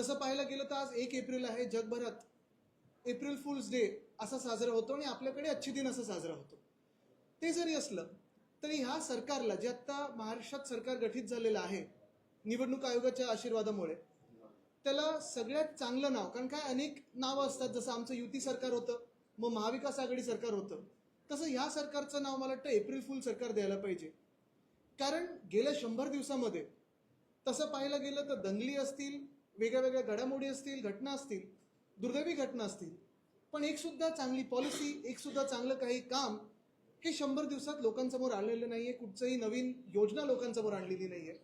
तसं पाहायला गेलं तर आज एक एप्रिल आहे जगभरात एप्रिल फुल्स डे असा साजरा होतो आणि आपल्याकडे अच्छे दिन असा साजरा होतो. ते जरी असलं तरी ह्या सरकारला जे आत्ता महाराष्ट्रात सरकार गठीत झालेलं आहे निवडणूक आयोगाच्या आशीर्वादामुळे त्याला सगळ्यात चांगलं नाव कारण काय अनेक नावं असतात जसं आमचं युती सरकार होतं मग महाविकास आघाडी सरकार होतं तसं ह्या सरकारचं नाव मला वाटतं एप्रिल फुल सरकार द्यायला पाहिजे. कारण गेल्या शंभर दिवसामध्ये तसं पाहायला गेलं तर दंगली असतील वेगळ्या वेगळ्या घडामोडी असतील घटना असतील दुर्दैवी घटना असतील पण एक सुद्धा चांगली पॉलिसी एकसुद्धा चांगलं काही काम हे शंभर दिवसात लोकांसमोर आणलेलं आहे कुठचंही नवीन योजना लोकांसमोर आणलेली नाही आहे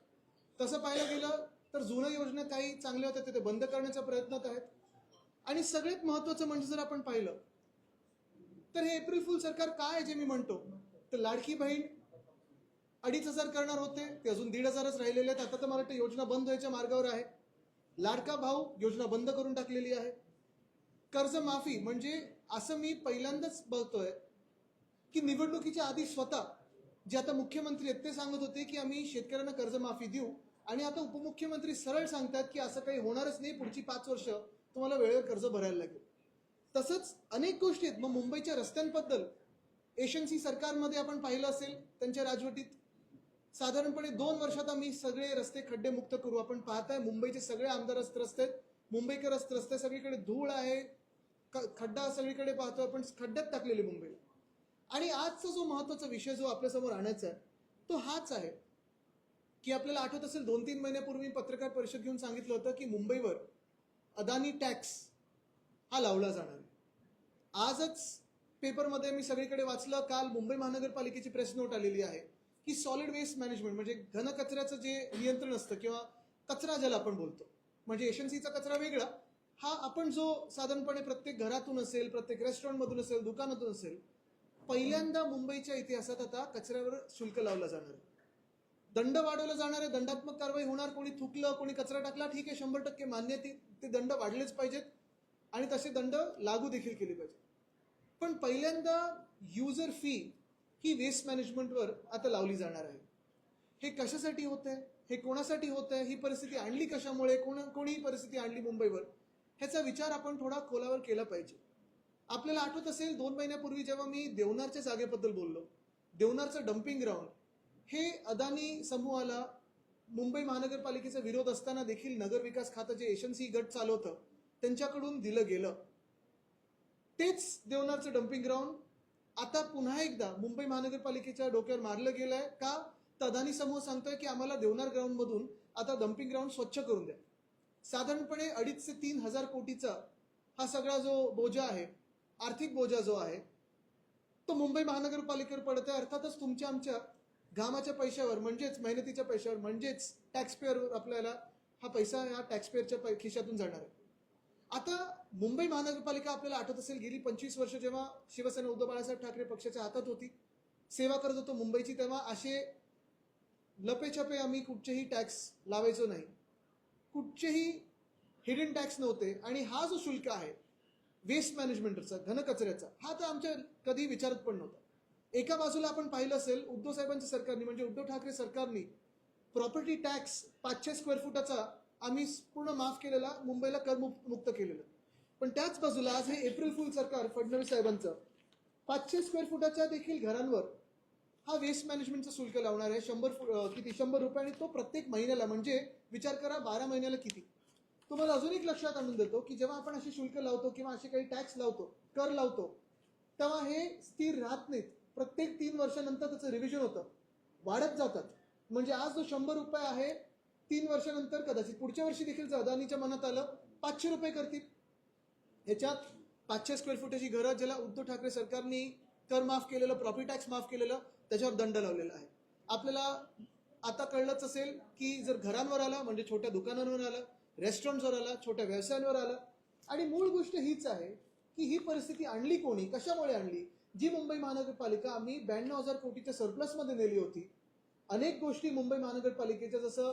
तसं पाहायला गेलं तर जुन्या योजना काही चांगल्या होत्या ते बंद करण्याच्या प्रयत्नात आहेत. आणि सगळ्यात महत्त्वाचं म्हणजे जर आपण पाहिलं तर हे एप्रिल फुल सरकार काय आहे जे मी म्हणतो? तर लाडकी बहीण अडीच हजार करणार होते ते अजून दीड हजारच राहिलेले आहेत. आता तर मला वाटतं योजना बंद व्हायच्या मार्गावर आहे. लाडका भाऊ योजना बंद करून टाकलेली आहे. कर्जमाफी म्हणजे असं मी पहिल्यांदाच बघतोय की निवडणुकीच्या आधी स्वतः जे आता मुख्यमंत्री आहेत ते सांगत होते की आम्ही शेतकऱ्यांना कर्जमाफी देऊ आणि आता उपमुख्यमंत्री सरळ सांगतात की असं काही होणारच नाही पुढची पाच वर्ष तुम्हाला वेळेवर कर्ज भरायला लागेल. तसंच अनेक गोष्टी आहेत. मग मुंबईच्या रस्त्यांबद्दल एशन्सी सरकारमध्ये आपण पाहिलं असेल त्यांच्या राजवटीत साधारणपणे दोन वर्षात आम्ही सगळे रस्ते खड्डे मुक्त करू. आपण पाहताय मुंबईचे सगळे आमदार त्रस्त आहेत. मुंबईकर रस्ते रस्ते सगळीकडे धूळ आहे. खड्डा सगळीकडे पाहतो आपण. खड्ड्यात टाकलेली मुंबई. आणि आजचा जो महत्त्वाचा विषय जो आपल्यासमोर आणायचा आहे तो हाच आहे की आपल्याला आठवत असेल दोन तीन महिन्यापूर्वी पत्रकार परिषद घेऊन सांगितलं होतं की मुंबईवर अदानी टॅक्स हा लावला जाणार आहे. आजच पेपरमध्ये मी सगळीकडे वाचलं. काल मुंबई महानगरपालिकेची प्रेस नोट आलेली आहे. की सॉलिड वेस्ट मॅनेजमेंट म्हणजे घन कचऱ्याचं जे नियंत्रण असतं किंवा कचरा ज्याला आपण बोलतो म्हणजे एशन्सीचा कचरा वेगळा हा आपण जो साधारणपणे प्रत्येक घरातून असेल प्रत्येक रेस्टॉरंटमधून असेल दुकानातून असेल पहिल्यांदा मुंबईच्या इतिहासात आता कचऱ्यावर शुल्क लावला जाणार आहे. दंड वाढवला जाणार आहे दंडात्मक कारवाई होणार कोणी थुकलं कोणी कचरा टाकला ठीक आहे शंभर टक्के मान्य ते ते दंड वाढलेच पाहिजेत आणि तसे दंड लागू देखील केले पाहिजेत. पण पहिल्यांदा युजर फी ही वेस्ट मॅनेजमेंटवर आता लावली जाणार आहे. हे कशासाठी होत आहे हे कोणासाठी होत आहे ही परिस्थिती आणली कशामुळे? कोण कोणीही परिस्थिती आणली मुंबईवर? ह्याचा विचार आपण थोडा खोलावर केला पाहिजे. आपल्याला आठवत असेल दोन महिन्यापूर्वी जेव्हा मी देवनारच्या जागेबद्दल बोललो. देवनारचं डम्पिंग ग्राउंड हे अदानी समूहाला मुंबई महानगरपालिकेचा विरोध असताना देखील नगर विकास खातं जे एशन्सी गट चालवतं. त्यांच्याकडून दिलं गेलं. तेच देवनारचं डम्पिंग ग्राउंड आता पुन्हा एकदा मुंबई महानगरपालिकेच्या डोक्यावर मारलं गेलं आहे का? तदानी समूह सांगतोय की आम्हाला देवनार ग्राउंडमधून आता डम्पिंग ग्राउंड स्वच्छ करून द्या. साधारणपणे अडीच ते तीन हजार कोटीचा हा सगळा जो बोजा आहे आर्थिक बोजा जो आहे तो मुंबई महानगरपालिकेवर पडत आहे अर्थातच तुमच्या आमच्या घामाच्या पैशावर म्हणजेच मेहनतीच्या पैशावर म्हणजेच टॅक्सपेअरवर आपल्याला हा पैसा या टॅक्सपेअरच्या पै- खिशातून जाणार आहे. आता मुंबई महानगरपालिका आपल्याला आठवत असेल गेली पंचवीस वर्ष जेव्हा शिवसेना उद्धव बाळासाहेब ठाकरे पक्षाच्या हातात होती सेवा करत होतो मुंबईची तेव्हा असे लपेछपे आम्ही कुठचेही टॅक्स लावायचो नाही. कुठचेही हिडन टॅक्स नव्हते. आणि हा जो शुल्क आहे वेस्ट मॅनेजमेंटचा घनकचऱ्याचा हा तर आमच्या कधी विचारत पण नव्हता. एका बाजूला आपण पाहिलं असेल उद्धव साहेबांच्या सरकारने म्हणजे उद्धव ठाकरे सरकारने प्रॉपर्टी टॅक्स पाचशे स्क्वेअर फुटाचा आम्ही पूर्ण माफ केलेला मुंबईला कर मुक्त केलेलं. पण त्याच बाजूला आज हे एप्रिल फुल सरकार फडणवीस साहेबांचं पाचशे स्क्वेअर फुटाच्या देखील घरांवर हा वेस्ट मॅनेजमेंटचं शुल्क लावणार आहे. शंभर किती? शंभर रुपये आणि तो प्रत्येक महिन्याला म्हणजे विचार करा बारा महिन्याला किती? तुम्हाला अजून एक लक्षात आणून देतो की जेव्हा आपण असे शुल्क लावतो किंवा असे काही टॅक्स लावतो कर लावतो तेव्हा हे स्थिर राहत नाहीत. प्रत्येक तीन वर्षानंतर त्याचं रिव्हिजन होतं. वाढत जातात. म्हणजे आज जो शंभर रुपये आहे तीन वर्षानंतर कदाचित पुढच्या वर्षी देखील अदानीच्या मनात आलं पाचशे रुपये करतील. ह्याच्यात पाचशे स्क्वेअर फुटाची घरं ज्याला उद्धव ठाकरे सरकारने कर माफ केलेलं प्रॉफिट टॅक्स माफ केलेलं त्याच्यावर दंड लावलेला आहे. आपल्याला आता कळलंच असेल की जर घरांवर आला म्हणजे छोट्या दुकानांवर आलं रेस्टॉरंटवर आला छोट्या व्यवसायांवर आला आणि मूळ गोष्ट हीच आहे की ही परिस्थिती आणली कोणी कशामुळे आणली? जी मुंबई महानगरपालिका आम्ही ब्याण्णव हजार कोटीच्या सरप्लसमध्ये नेली होती. अनेक गोष्टी मुंबई महानगरपालिकेच्या जसं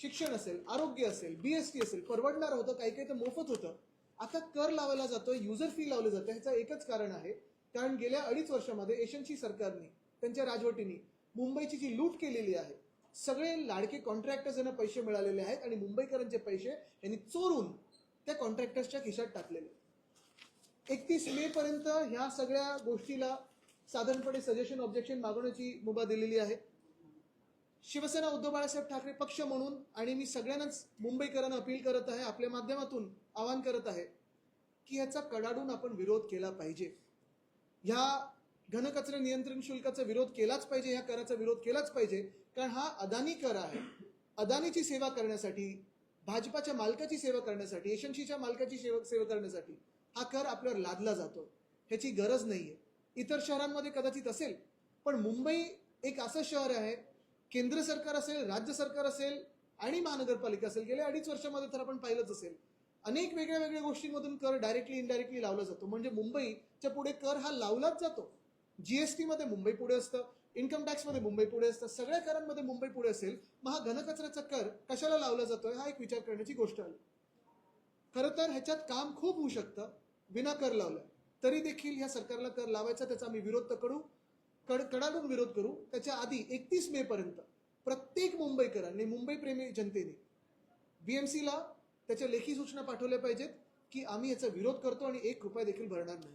शिक्षण असेल आरोग्य असेल बीएसटी असेल परवडणार होतं काही काही तर मोफत होतं. आता कर लावला जातोय युजर फी लावली जातं ह्याचं एकच कारण आहे. कारण गेल्या अडीच वर्षामध्ये एशनची सरकारने त्यांच्या राजवटीने मुंबईची जी लूट केलेली आहे सगळे लाडके कॉन्ट्रॅक्टर्स यांना पैसे मिळालेले आहेत आणि मुंबईकरांचे पैसे यांनी चोरून त्या कॉन्ट्रॅक्टर्सच्या खिशात टाकलेले. एकतीस मे पर्यंत ह्या सगळ्या गोष्टीला साधारणपणे सजेशन ऑब्जेक्शन मागवण्याची मुभा दिलेली आहे. शिवसेना उद्धव बाळासाहेब ठाकरे पक्ष म्हणून आणि मी सगळ्यांनाच मुंबईकरांना अपील करत आहे आपल्या माध्यमातून आवाहन करत आहे की ह्याचा कडाडून आपण विरोध केला पाहिजे. ह्या घनकचरा नियंत्रण शुल्काचा विरोध केलाच पाहिजे ह्या कराचा विरोध केलाच पाहिजे कारण हा अदानी कर आहे. अदानीची सेवा करण्यासाठी भाजपाच्या मालकाची सेवा करण्यासाठी एशनशीच्या मालकाची सेवा सेवा करण्यासाठी हा कर आपल्यावर लादला जातो. ह्याची गरज नाहीये. इतर शहरांमध्ये कदाचित असेल पण मुंबई एक असं शहर आहे केंद्र सरकार असेल राज्य सरकार असेल आणि महानगरपालिका असेल गेल्या अडीच वर्षामध्ये तर आपण पाहिलंच असेल. अनेक वेगळ्या वेगळ्या गोष्टींमधून कर डायरेक्टली इनडायरेक्टली लावला जातो. म्हणजे मुंबईच्या पुढे कर हा लावलाच जातो. जीएसटी मध्ये मुंबई पुढे असतं इन्कम टॅक्समध्ये मुंबई पुढे असतं सगळ्या करांमध्ये मुंबई पुढे असेल मग हा घनकचऱ्याचा कर कशाला लावला जातोय हा एक विचार करण्याची गोष्ट आली. खरं तर ह्याच्यात काम खूप होऊ शकतं विना कर लावलं. तरी देखील ह्या सरकारला कर लावायचा त्याचा आम्ही विरोध तर करू. कडकडाडून विरोध करू त्याच्या आधी एकतीस मे पर्यंत प्रत्येक मुंबईकरांनी मुंबई प्रेमी जनतेने बीएमसीला त्याच्या लेखी सूचना पाठवल्या पाहिजेत की आम्ही याचा विरोध करतो आणि एक रुपया देखील भरणार नाही.